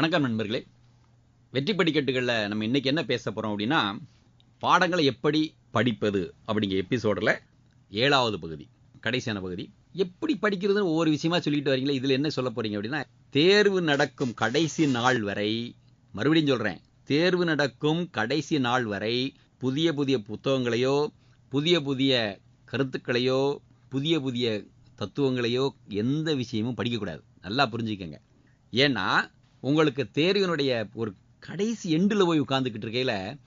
வணக்கம் நண்பர்களே. வெற்றி படிக்கட்டுகளில் நம்ம இன்னைக்கு என்ன பேச போகிறோம் அப்படின்னா பாடங்களை எப்படி படிப்பது அப்படிங்கிற எபிசோடில் ஏழாவது பகுதி கடைசியான பகுதி. எப்படி படிக்கிறதுன்னு ஒவ்வொரு விஷயமா சொல்லிட்டு வரீங்களே இதில் என்ன சொல்ல போறீங்க அப்படின்னா தேர்வு நடக்கும் கடைசி நாள் வரை மறுபடியும் சொல்கிறேன் தேர்வு நடக்கும் கடைசி நாள் வரை புதிய புதிய புத்தகங்களையோ புதிய புதிய கருத்துக்களையோ புதிய புதிய தத்துவங்களையோ எந்த விஷயமும் படிக்கக்கூடாது நல்லா புரிஞ்சுக்கங்க. ஏன்னா உங்களுக்கு தேர்வினுடைய ஒரு கடைசி எண்டில் போய் உட்காந்துக்கிட்டு இருக்கையில்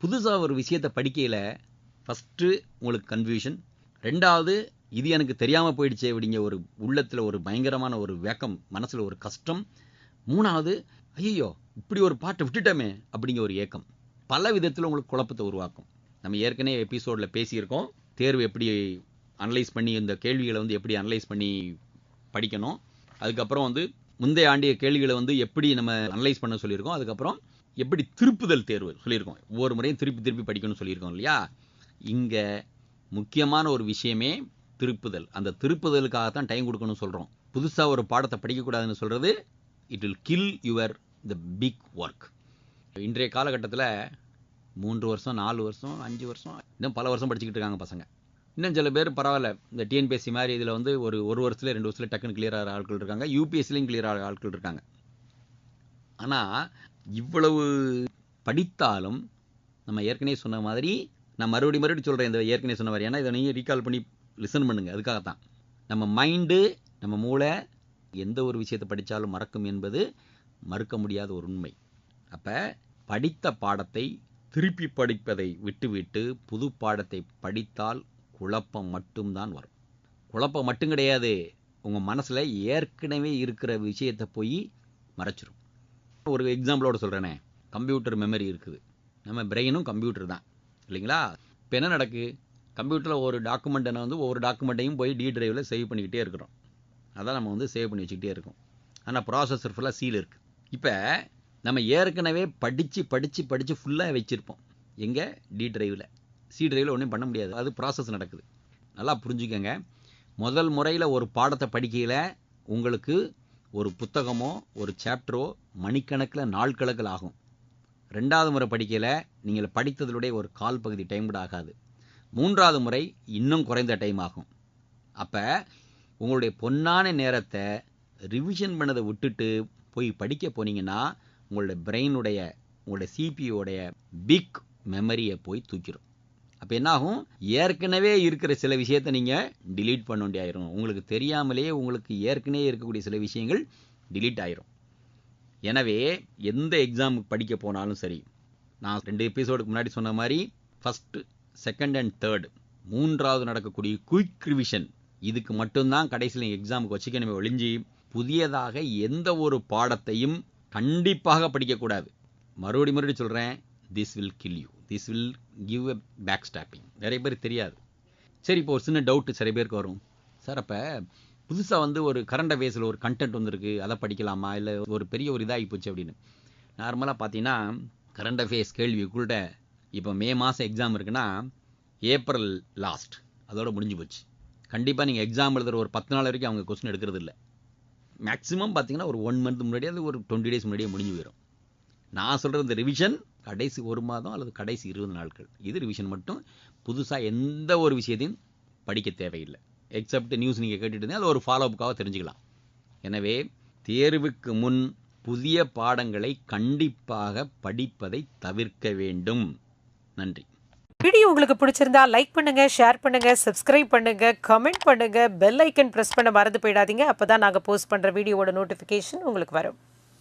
புதுசாக ஒரு விஷயத்தை படிக்கையில் ஃபஸ்ட்டு உங்களுக்கு கன்ஃபியூஷன் ரெண்டாவது இது எனக்கு தெரியாமல் போயிடுச்சு அப்படிங்க ஒரு உள்ளத்தில் ஒரு பயங்கரமான ஒரு வேக்கம் மனசில் ஒரு கஷ்டம். மூணாவது ஐயோ இப்படி ஒரு பாட்டை விட்டுட்டோமே அப்படிங்கிற ஒரு ஏக்கம். பல விதத்தில் உங்களுக்கு குழப்பத்தை உருவாக்கும். நம்ம ஏற்கனவே எபிசோடில் பேசியிருக்கோம் தேர்வு எப்படி அனலைஸ் பண்ணி இந்த கேள்விகளை வந்து எப்படி அனலைஸ் பண்ணி படிக்கணும். அதுக்கப்புறம் வந்து முந்தைய ஆண்டிய கேள்விகளை வந்து எப்படி நம்ம அனலைஸ் பண்ண சொல்லியிருக்கோம். அதுக்கப்புறம் எப்படி திருப்புதல் தேர்வு சொல்லியிருக்கோம். ஒவ்வொரு முறையும் திருப்பி திருப்பி படிக்கணும்னு சொல்லியிருக்கோம் இல்லையா? இங்கே முக்கியமான ஒரு விஷயமே திருப்புதல். அந்த திருப்புதலுக்காக தான் டைம் கொடுக்கணும்னு சொல்கிறோம் புதுசாக ஒரு பாடத்தை படிக்கக்கூடாதுன்னு சொல்கிறது it will kill your the pick work இன்றைய காலகட்டத்தில் மூன்று வருஷம் நாலு வருஷம் அஞ்சு வருஷம் இன்னும் பல வருஷம் படிச்சுக்கிட்டு இருக்காங்க பசங்க. இன்னும் சில பேர் பரவாயில்ல இந்த டிஎன்பிஎஸ்சி மாதிரி இதில் வந்து ஒரு ஒரு வருஷத்துல ரெண்டு வருஷத்துல டக்குன்னு கிளியர் ஆகிற ஆட்கள் இருக்காங்க. யூபிஎஸ்சிலையும் கிளியர் ஆகிற ஆட்கள் இருக்காங்க. ஆனால் இவ்வளவு படித்தாலும் நம்ம ஏற்கனவே சொன்ன மாதிரி நான் மறுபடியும் மறுபடியும் சொல்கிறேன் இந்த ஏற்கனவே சொன்ன மாதிரி. ஏன்னா இதை நீங்கள் ரீகால் பண்ணி லிசன் பண்ணுங்க அதுக்காகத்தான். நம்ம மைண்டு நம்ம மூளை எந்த ஒரு விஷயத்தை படித்தாலும் மறக்கும் என்பது மறுக்க முடியாத ஒரு உண்மை. அப்போ படித்த பாடத்தை திருப்பி படிப்பதை விட்டுவிட்டு புது பாடத்தை படித்தால் குழப்பம் மட்டும்தான் வரும். குழப்பம் மட்டும் கிடையாது உங்கள் மனசில் ஏற்கனவே இருக்கிற விஷயத்தை போய் மறைச்சிரும். ஒரு எக்ஸாம்பிளோட சொல்கிறேனே கம்ப்யூட்டர் மெமரி இருக்குது. நம்ம பிரெயினும் கம்ப்யூட்டர் தான். இல்லைங்களா? இப்போ என்ன நடக்கு? கம்ப்யூட்டரில் ஒரு டாக்குமெண்ட்டை வந்து ஒவ்வொரு டாக்குமெண்ட்டையும் போய் டி டிரைவில் சேவ் பண்ணிக்கிட்டே இருக்கிறோம். அதான் நம்ம வந்து சேவ் பண்ணி வச்சுக்கிட்டே இருக்கோம். ஆனால் ப்ராசஸர் ஃபுல்லாக சீல் இருக்குது இப்போ நம்ம ஏற்கனவே படித்து படித்து படித்து ஃபுல்லாக வச்சுருப்போம். எங்கே? டி டிரைவில் சி டிரைவில் ஒன்றும் பண்ண முடியாது. அது ப்ராசஸ் நடக்குது. நல்லா புரிஞ்சுக்கங்க. முதல் முறையில் ஒரு பாடத்தை படிக்கையில் உங்களுக்கு ஒரு புத்தகமோ ஒரு சாப்டரோ மணிக்கணக்கில் நாள் கணக்கில் ஆகும். ரெண்டாவது முறை படிக்கையில் நீங்கள் படித்ததிலுடைய ஒரு கால் பகுதி டைம் கூட ஆகாது. மூன்றாவது முறை இன்னும் குறைந்த டைம் ஆகும். அப்போ உங்களுடைய பொன்னான நேரத்தை ரிவிஷன் பண்ணதை விட்டுட்டு போய் படிக்க போனீங்கன்னா உங்களுடைய பிரெயினுடைய உங்களுடைய சிபியோடைய பிக் மெமரியை போய் தூக்கிடும் அப்போ என்னாகும்? ஏற்கனவே இருக்கிற சில விஷயத்தை நீங்கள் டிலீட் பண்ண வேண்டியாயிரும் உங்களுக்கு தெரியாமலேயே உங்களுக்கு ஏற்கனவே இருக்கக்கூடிய சில விஷயங்கள் டிலீட் ஆயிரும். எனவே எந்த எக்ஸாமுக்கு படிக்க போனாலும் சரி நான் ரெண்டு எபிசோடுக்கு முன்னாடி சொன்ன மாதிரி ஃபஸ்ட்டு செகண்ட் அண்ட் தேர்ட் மூன்றாவது நடக்கக்கூடிய குயிக் ரிவிஷன் இதுக்கு மட்டும்தான் கடைசியில் எக்ஸாமுக்கு வச்சுக்கணுமே ஒழிஞ்சு புதியதாக எந்த ஒரு பாடத்தையும் கண்டிப்பாக படிக்கக்கூடாது. மறுபடி மறுபடி சொல்கிறேன் this will kill you this will give a back stopping நிறைய பேர் தெரியாது. சரி இப்போ ஒரு சின்ன டவுட்டு சில பேருக்கு வரும். சார் அப்போ புதுசாக வந்து ஒரு கரண்ட் அஃபேர்ஸில் ஒரு கண்டென்ட் வந்திருக்கு. அதை படிக்கலாமா? இல்லை ஒரு பெரிய ஒரு இதாகி போச்சு அப்படின்னு. நார்மலாக பார்த்தீங்கன்னா கரண்ட் அஃபேர்ஸ் கேள்விக்குள்ள இப்போ மே மாதம் எக்ஸாம் இருக்குன்னா ஏப்ரல் லாஸ்ட் அதோட முடிஞ்சு போச்சு. கண்டிப்பாக நீங்கள் எக்ஸாம் எழுதுகிற ஒரு பத்து நாள் வரைக்கும் அவங்க கொஸ்டின் எடுக்கிறது இல்லை. மேக்ஸிமம் பார்த்தீங்கன்னா ஒரு ஒன் மந்த் முன்னாடியே அது ஒரு டுவெண்ட்டி டேஸ் முன்னாடியே முடிஞ்சு போயிடும் நான் சொல்கிறது இந்த ரிவிஷன் கடைசி ஒரு மாதம் அல்லது கடைசி இருபது நாட்கள். இது ரிவிஷன் மட்டும் புதுசாக எந்த ஒரு விஷயத்தையும் படிக்க தேவையில்லை. எக்ஸப்ட் நியூஸ் நீங்கள் கேட்டுட்டு அது ஒரு ஃபாலோஅப்புக்காக தெரிஞ்சுக்கலாம். எனவே தேர்வுக்கு முன் புதிய பாடங்களை கண்டிப்பாக படிப்பதை தவிர்க்க வேண்டும். நன்றி. வீடியோ உங்களுக்கு பிடிச்சிருந்தா லைக் பண்ணுங்க ஷேர் பண்ணுங்க சப்ஸ்கிரைப் பண்ணுங்க கமெண்ட் பண்ணுங்க பெல் ஐக்கன் பிரஸ் பண்ண மறந்து போயிடாதீங்க. அப்பதான் நாங்கள் போஸ்ட் பண்ற வீடியோவோட நோட்டிஃபிகேஷன் உங்களுக்கு வரும்.